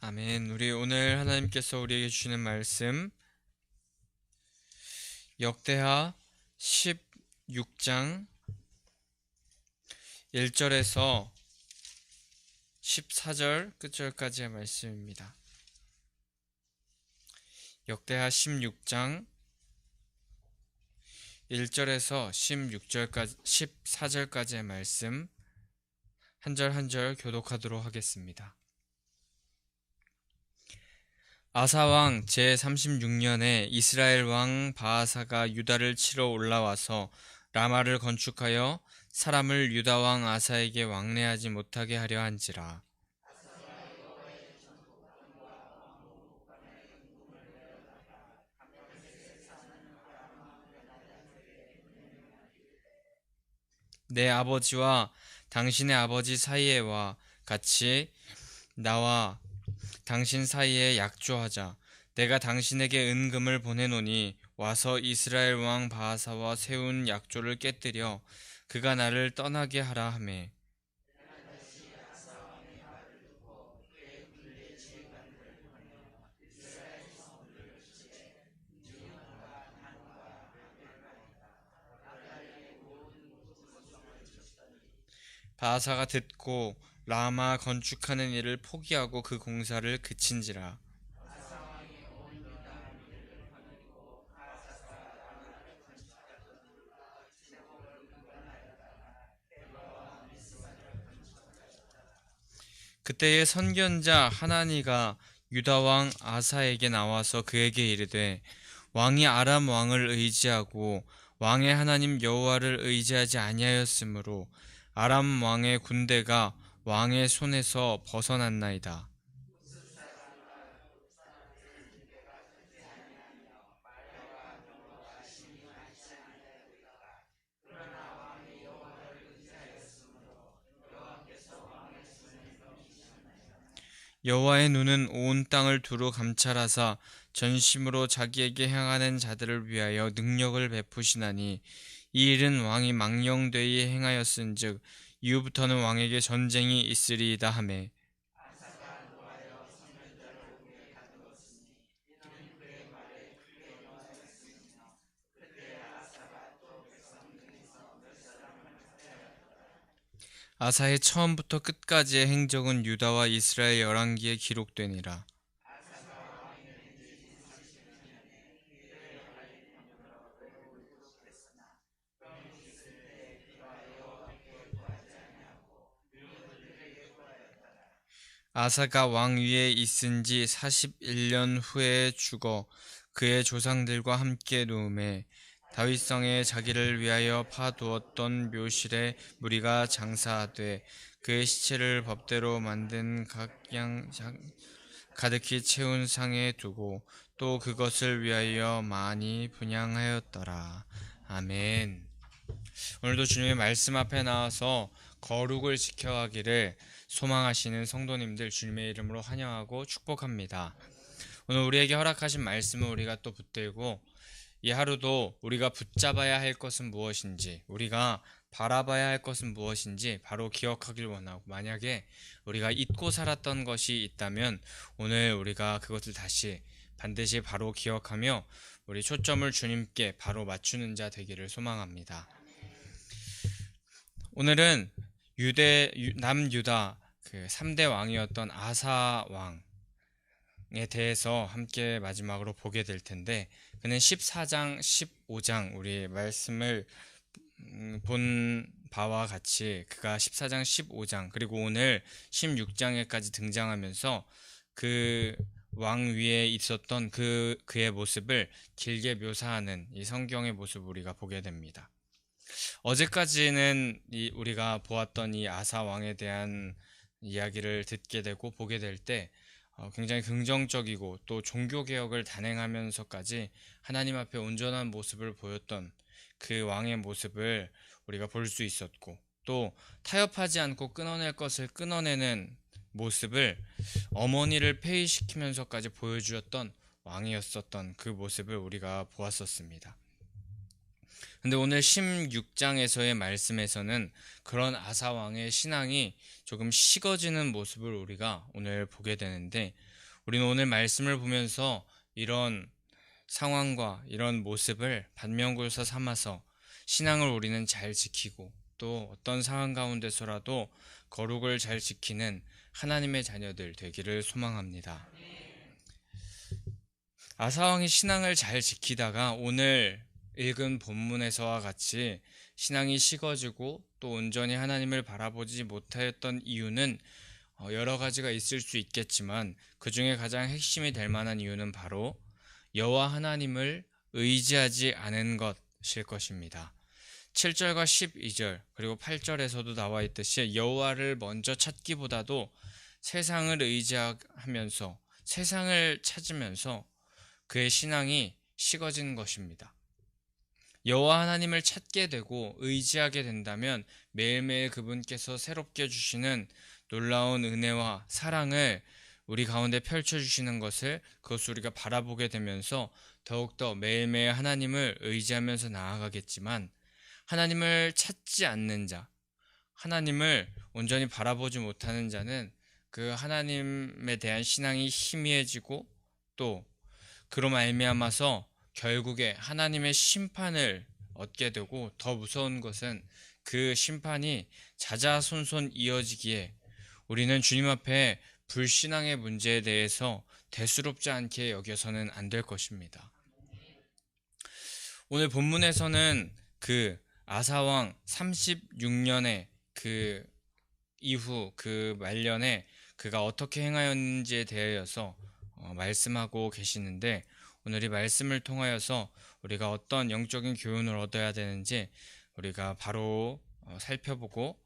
아멘. 우리 오늘 하나님께서 우리에게 주시는 말씀 역대하 16장 1절에서 14절 끝절까지의 말씀입니다. 역대하 16장 1절에서 16절까지 14절까지의 말씀 한 절 한 절 교독하도록 하겠습니다. 아사왕 제36년에 이스라엘 왕 바하사가 유다를 치러 올라와서 라마를 건축하여 사람을 유다 왕 아사에게 왕래하지 못하게 하려 한지라. 내 아버지와 당신의 아버지 사이에와 같이 나와 당신 사이에 약조하자. 내가 당신에게 은금을 보내노니 와서 이스라엘 왕 바하사와 세운 약조를 깨뜨려 그가 나를 떠나게 하라 하매. 바하사가 듣고 라마 건축하는 일을 포기하고 그 공사를 그친지라. 그때의 선견자 하나니가 유다 왕 아사에게 나와서 그에게 이르되 왕이 아람 왕을 의지하고 왕의 하나님 여호와를 의지하지 아니하였으므로 아람 왕의 군대가 왕의 손에서 벗어났나이다. 여호와의 눈은 온 땅을 두루 감찰하사 전심으로 자기에게 향하는 자들을 위하여 능력을 베푸시나니 이 일은 왕이 망령되이 행하였은즉 이후부터는 왕에게 전쟁이 있으리이다 하매 아사의 처음부터 끝까지의 행적은 유다와 이스라엘 열왕기에 기록되니라. 아사가 왕 위에 있은 지 41년 후에 죽어 그의 조상들과 함께 누움에 다윗성에 자기를 위하여 파두었던 묘실에 무리가 장사하되 그의 시체를 법대로 만든 각양 가득히 채운 상에 두고 또 그것을 위하여 많이 분양하였더라. 아멘. 오늘도 주님의 말씀 앞에 나와서 거룩을 지켜가기를 소망하시는 성도님들 주님의 이름으로 환영하고 축복합니다. 오늘 우리에게 허락하신 말씀을 우리가 또 붙들고 이 하루도 우리가 붙잡아야 할 것은 무엇인지, 우리가 바라봐야 할 것은 무엇인지 바로 기억하길 원하고, 만약에 우리가 잊고 살았던 것이 있다면 오늘 우리가 그것을 다시 반드시 바로 기억하며 우리 초점을 주님께 바로 맞추는 자 되기를 소망합니다. 오늘은 유대 남유다 그 3대 왕이었던 아사 왕에 대해서 함께 마지막으로 보게 될 텐데 그는 14장, 15장 우리 말씀을 음, 본 바와 같이 그가 14장, 15장 그리고 오늘 16장에까지 등장하면서 그 왕 위에 있었던 그 그의 모습을 길게 묘사하는 이 성경의 모습을 우리가 보게 됩니다. 어제까지는 이 우리가 보았던 이 아사 왕에 대한 이야기를 듣게 되고 보게 될때 어, 굉장히 긍정적이고 또 종교 개혁을 단행하면서까지 하나님 앞에 온전한 모습을 보였던 그 왕의 모습을 우리가 볼 수 있었고 또 타협하지 않고 끊어낼 것을 끊어내는 모습을 어머니를 폐위시키면서까지 보여주었던 왕이었었던 그 모습을 우리가 보았었습니다. 근데 오늘 16장에서의 말씀에서는 그런 아사 왕의 신앙이 조금 식어지는 모습을 우리가 오늘 보게 되는데 우리는 오늘 말씀을 보면서 이런 상황과 이런 모습을 반면교사 삼아서 신앙을 우리는 잘 지키고 또 어떤 상황 가운데서라도 거룩을 잘 지키는 하나님의 자녀들 되기를 소망합니다. 아사왕이 신앙을 잘 지키다가 오늘 읽은 본문에서와 같이 신앙이 식어지고 또 온전히 하나님을 바라보지 못하였던 이유는 어, 여러 가지가 있을 수 있겠지만 그 중에 가장 핵심이 될 만한 이유는 바로 여호와 하나님을 의지하지 않은 것일 것입니다. 7절과 12절 그리고 8절에서도 나와 있듯이 여호와를 먼저 찾기보다도 세상을 의지하면서 세상을 찾으면서 그의 신앙이 식어진 것입니다. 여호와 하나님을 찾게 되고 의지하게 된다면 매일매일 그분께서 새롭게 주시는 놀라운 은혜와 사랑을 우리 가운데 펼쳐주시는 것을 그것을 우리가 바라보게 되면서 더욱더 매일매일 하나님을 의지하면서 나아가겠지만 하나님을 찾지 않는 자, 하나님을 온전히 바라보지 못하는 자는 그 하나님에 대한 신앙이 희미해지고 또 그로 말미암아서 결국에 하나님의 심판을 얻게 되고 더 무서운 것은 그 심판이 자자손손 이어지기에 우리는 주님 앞에 불신앙의 문제에 대해서 대수롭지 않게 여겨서는 안 될 것입니다. 오늘 본문에서는 그 아사왕 36년의 그 이후 그 말년에 그가 어떻게 행하였는지에 대하여서 어, 말씀하고 계시는데 오늘 이 말씀을 통하여서 우리가 어떤 영적인 교훈을 얻어야 되는지 우리가 바로 어, 살펴보고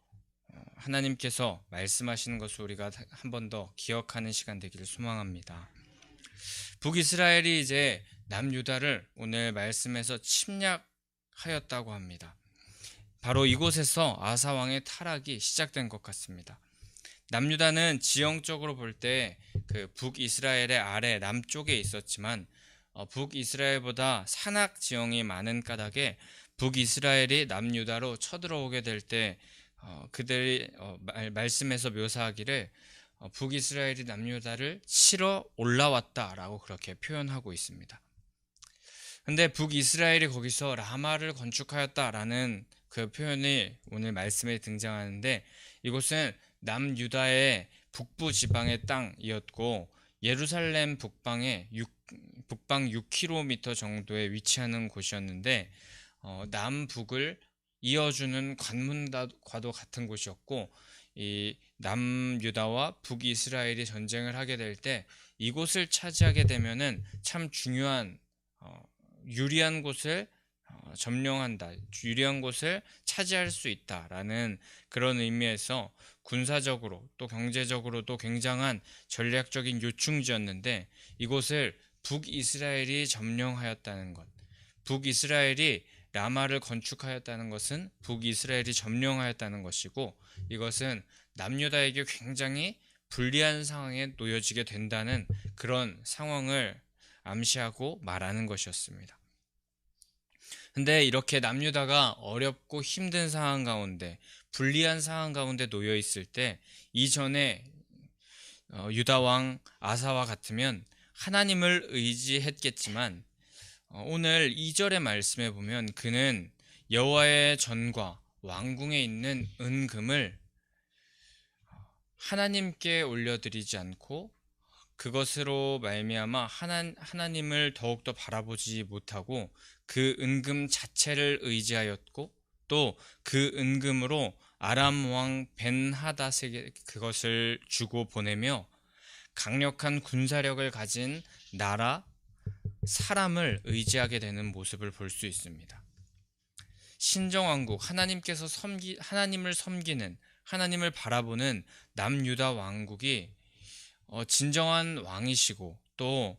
어, 하나님께서 말씀하시는 것을 우리가 한 번 더 기억하는 시간 되기를 소망합니다. 북이스라엘이 이제 남유다를 오늘 말씀에서 침략하였다고 합니다. 바로 이곳에서 아사 왕의 타락이 시작된 것 같습니다. 남유다는 지형적으로 볼 때 그 북이스라엘의 아래 남쪽에 있었지만 어, 북이스라엘보다 산악 지형이 많은 까닭에 북이스라엘이 남유다로 쳐들어오게 될때 어, 그들이 어, 말, 씀에서 묘사하기를 어, 북이스라엘이 남유다를 치러 올라왔다라고 그렇게 표현하고 있습니다. 근데 북이스라엘이 거기서 라마를 건축하였다라는 그 표현이 오늘 말씀에 등장하는데 이곳은 남유다의 북부 지방의 땅이었고 예루살렘 북방에 6, 북방 6km 정도에 위치하는 곳이었는데 어, 남북을 이어주는 관문과도 같은 곳이었고 이 남유다와 북이스라엘이 전쟁을 하게 될 때 이곳을 차지하게 되면은 참 중요한 어, 유리한 곳을 어, 점령한다, 유리한 곳을 차지할 수 있다라는 그런 의미에서 군사적으로 또 경제적으로도 굉장한 전략적인 요충지였는데 이곳을 북이스라엘이 점령하였다는 것, 북이스라엘이 라마를 건축하였다는 것은 북이스라엘이 점령하였다는 것이고 이것은 남유다에게 굉장히 불리한 상황에 놓여지게 된다는 그런 상황을 암시하고 말하는 것이었습니다. 근데 이렇게 남유다가 어렵고 힘든 상황 가운데 불리한 상황 가운데 놓여 있을 때 이전에 어, 유다 왕 아사와 같으면 하나님을 의지했겠지만 어, 오늘 2절의 말씀에 보면 그는 여호와의 전과 왕궁에 있는 은금을 하나님께 올려드리지 않고 그것으로 말미암아 하나, 하나님을 더욱더 바라보지 못하고 그 은금 자체를 의지하였고 또 그 은금으로 아람 왕 벤하닷에게 그것을 주고 보내며 강력한 군사력을 가진 나라 사람을 의지하게 되는 모습을 볼 수 있습니다. 신정왕국 하나님께서 섬기 하나님을 섬기는 하나님을 바라보는 남유다 왕국이 어, 진정한 왕이시고 또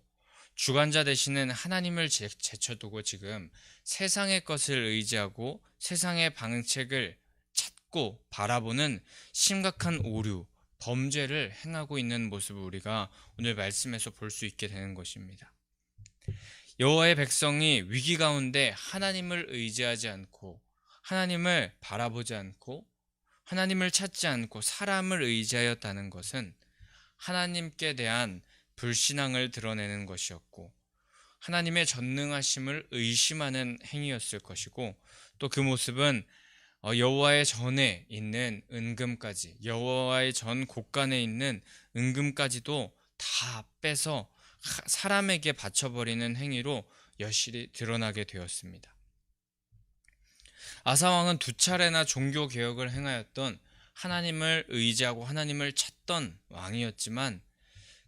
주관자 되시는 하나님을 제, 제쳐두고 지금 세상의 것을 의지하고 세상의 방책을 찾고 바라보는 심각한 오류, 범죄를 행하고 있는 모습을 우리가 오늘 말씀에서 볼 수 있게 되는 것입니다. 여호와의 백성이 위기 가운데 하나님을 의지하지 않고 하나님을 바라보지 않고 하나님을 찾지 않고 사람을 의지하였다는 것은 하나님께 대한 불신앙을 드러내는 것이었고 하나님의 전능하심을 의심하는 행위였을 것이고 또 그 모습은 어, 여호와의 전에 있는 은금까지 여호와의 전 곳간에 있는 은금까지도 다 빼서 사람에게 바쳐버리는 행위로 여실히 드러나게 되었습니다. 아사 왕은 두 차례나 종교 개혁을 행하였던 하나님을 의지하고 하나님을 찾던 왕이었지만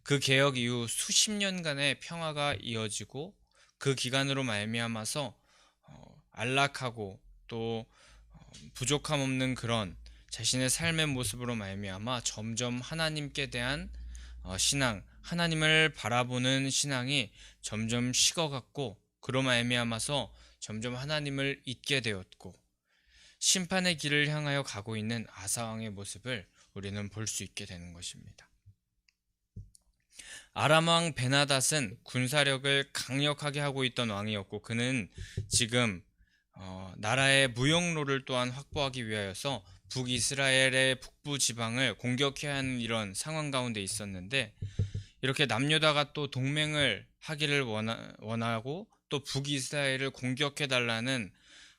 그 개혁 이후 수십 년간의 평화가 이어지고 그 기간으로 말미암아서 어, 안락하고 또 어, 부족함 없는 그런 자신의 삶의 모습으로 말미암아 점점 하나님께 대한 어, 신앙, 하나님을 바라보는 신앙이 점점 식어갔고 그로 말미암아서 점점 하나님을 잊게 되었고 심판의 길을 향하여 가고 있는 아사왕의 모습을 우리는 볼 수 있게 되는 것입니다. 아람왕 베나닷은 군사력을 강력하게 하고 있던 왕이었고 그는 지금 어, 나라의 무역로를 또한 확보하기 위하여서 북이스라엘의 북부 지방을 공격해야 하는 이런 상황 가운데 있었는데 이렇게 남유다가 또 동맹을 하기를 원하, 원하고 또 북이스라엘을 공격해 달라는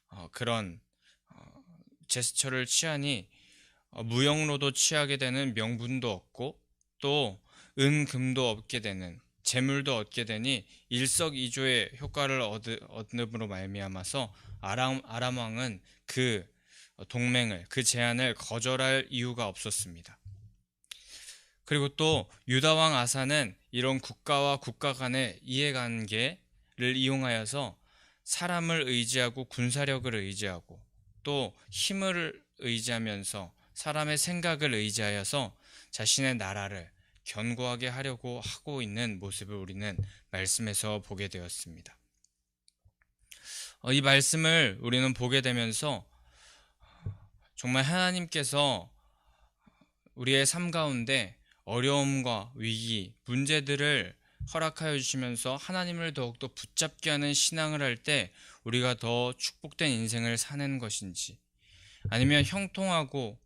어, 그런 어, 제스처를 취하니 어, 무역로도 취하게 되는 명분도 없고 또 은 금도 얻게 되는 재물도 얻게 되니 일석이조의 효과를 얻음으로 말미암아서 아람 아람 왕은 그 동맹을 그 제안을 거절할 이유가 없었습니다. 그리고 또 유다 왕 아사는 이런 국가와 국가 간의 이해관계를 이용하여서 사람을 의지하고 군사력을 의지하고 또 힘을 의지하면서 사람의 생각을 의지하여서 자신의 나라를 견고하게 하려고 하고 있는 모습을 우리는 말씀에서 보게 되었습니다. 어, 이 말씀을 우리는 보게 되면서 정말 하나님께서 우리의 삶 가운데 어려움과 위기, 문제들을 허락하여 주시면서 하나님을 더욱더 붙잡게 하는 신앙을 할 때 우리가 더 축복된 인생을 사는 것인지 아니면 형통하고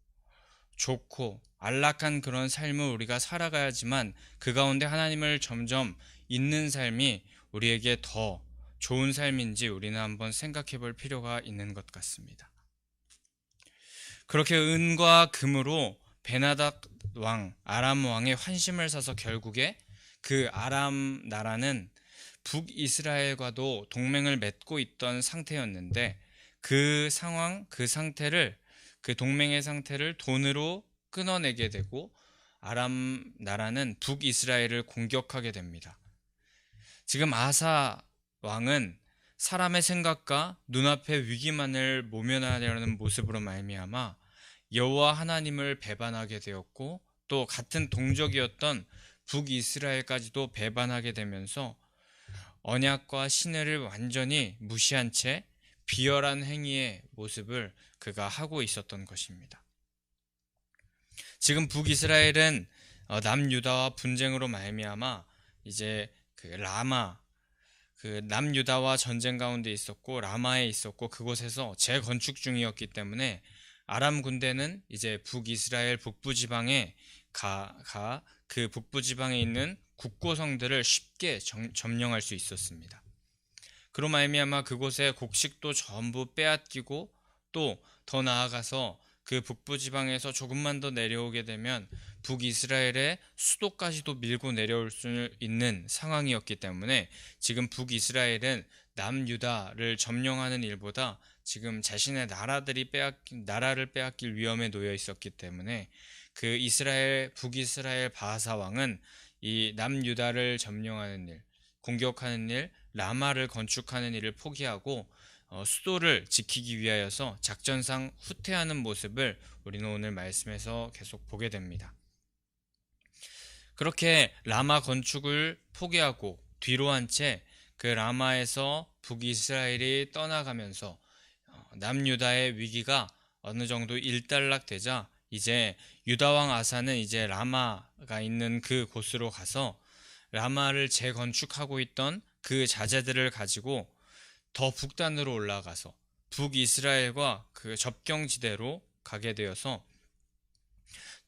좋고 안락한 그런 삶을 우리가 살아가야지만 그 가운데 하나님을 점점 잊는 삶이 우리에게 더 좋은 삶인지 우리는 한번 생각해 볼 필요가 있는 것 같습니다. 그렇게 은과 금으로 베나닥 왕, 아람 왕의 환심을 사서 결국에 그 아람 나라는 북이스라엘과도 동맹을 맺고 있던 상태였는데 그 상황, 그 상태를 그 동맹의 상태를 돈으로 끊어내게 되고 아람 나라는 북이스라엘을 공격하게 됩니다. 지금 아사 왕은 사람의 생각과 눈앞의 위기만을 모면하려는 모습으로 말미암아 여호와 하나님을 배반하게 되었고 또 같은 동족이었던 북이스라엘까지도 배반하게 되면서 언약과 신뢰를 완전히 무시한 채 비열한 행위의 모습을 그가 하고 있었던 것입니다. 지금 북이스라엘은 어, 남유다와 분쟁으로 말미암아 이제 그 라마 그 남유다와 전쟁 가운데 있었고 라마에 있었고 그곳에서 재건축 중이었기 때문에 아람 군대는 이제 북이스라엘 북부 지방에 가그 북부 지방에 있는 국고성들을 쉽게 정, 점령할 수 있었습니다. 그로 말미암아 그곳의 곡식도 전부 빼앗기고 또 더 나아가서 그 북부 지방에서 조금만 더 내려오게 되면 북이스라엘의 수도까지도 밀고 내려올 수 있는 상황이었기 때문에 지금 북이스라엘은 남유다를 점령하는 일보다 지금 자신의 나라들이 빼앗 나라를 빼앗길 위험에 놓여 있었기 때문에 그 이스라엘 북이스라엘 바하사 왕은 이 남유다를 점령하는 일, 공격하는 일, 라마를 건축하는 일을 포기하고 어, 수도를 지키기 위하여서 작전상 후퇴하는 모습을 우리는 오늘 말씀에서 계속 보게 됩니다. 그렇게 라마 건축을 포기하고 뒤로 한 채 그 라마에서 북이스라엘이 떠나가면서 어, 남유다의 위기가 어느 정도 일단락되자 이제 유다왕 아사는 이제 라마가 있는 그 곳으로 가서 라마를 재건축하고 있던 그 자제들을 가지고 더 북단으로 올라가서 북이스라엘과 그 접경지대로 가게 되어서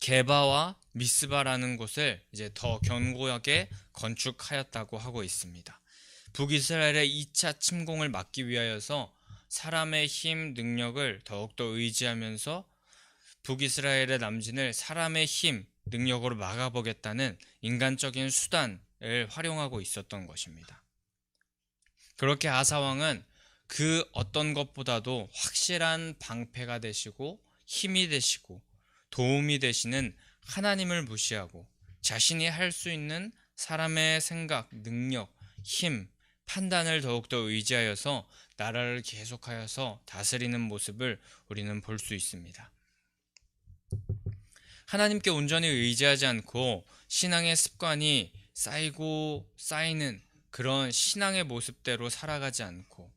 게바와 미스바라는 곳을 이제 더 견고하게 건축하였다고 하고 있습니다. 북이스라엘의 2차 침공을 막기 위하여서 사람의 힘, 능력을 더욱더 의지하면서 북이스라엘의 남진을 사람의 힘, 능력으로 막아보겠다는 인간적인 수단을 활용하고 있었던 것입니다. 그렇게 아사왕은 그 어떤 것보다도 확실한 방패가 되시고 힘이 되시고 도움이 되시는 하나님을 무시하고 자신이 할 수 있는 사람의 생각, 능력, 힘, 판단을 더욱더 의지하여서 나라를 계속하여서 다스리는 모습을 우리는 볼 수 있습니다. 하나님께 온전히 의지하지 않고 신앙의 습관이 쌓이고 쌓이는 그런 신앙의 모습대로 살아가지 않고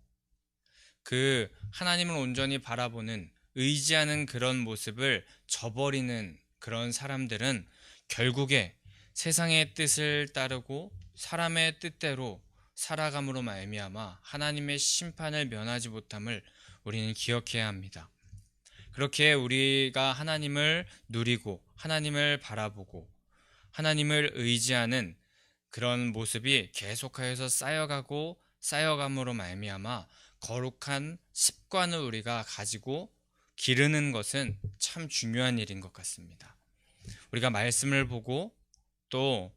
그 하나님을 온전히 바라보는 의지하는 그런 모습을 저버리는 그런 사람들은 결국에 세상의 뜻을 따르고 사람의 뜻대로 살아감으로 말미암아 하나님의 심판을 면하지 못함을 우리는 기억해야 합니다. 그렇게 우리가 하나님을 누리고 하나님을 바라보고 하나님을 의지하는 그런 모습이 계속하여서 쌓여가고 쌓여감으로 말미암아 거룩한 습관을 우리가 가지고 기르는 것은 참 중요한 일인 것 같습니다. 우리가 말씀을 보고 또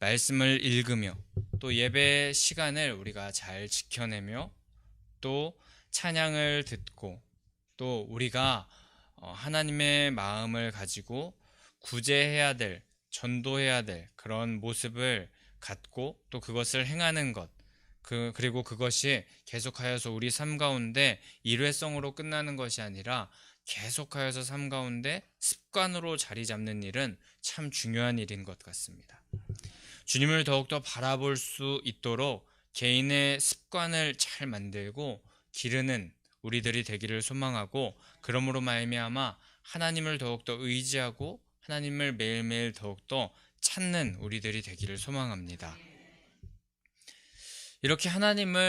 말씀을 읽으며 또 예배 시간을 우리가 잘 지켜내며 또 찬양을 듣고 또 우리가 어, 하나님의 마음을 가지고 구제해야 될, 전도해야 될 그런 모습을 갖고 또 그것을 행하는 것, 그, 그리고 그것이 계속하여서 우리 삶 가운데 일회성으로 끝나는 것이 아니라 계속하여서 삶 가운데 습관으로 자리 잡는 일은 참 중요한 일인 것 같습니다. 주님을 더욱더 바라볼 수 있도록 개인의 습관을 잘 만들고 기르는 우리들이 되기를 소망하고 그러므로 말미암아 하나님을 더욱더 의지하고 하나님을 매일매일 더욱더 찾는 우리들이 되기를 소망합니다. 이렇게 하나님을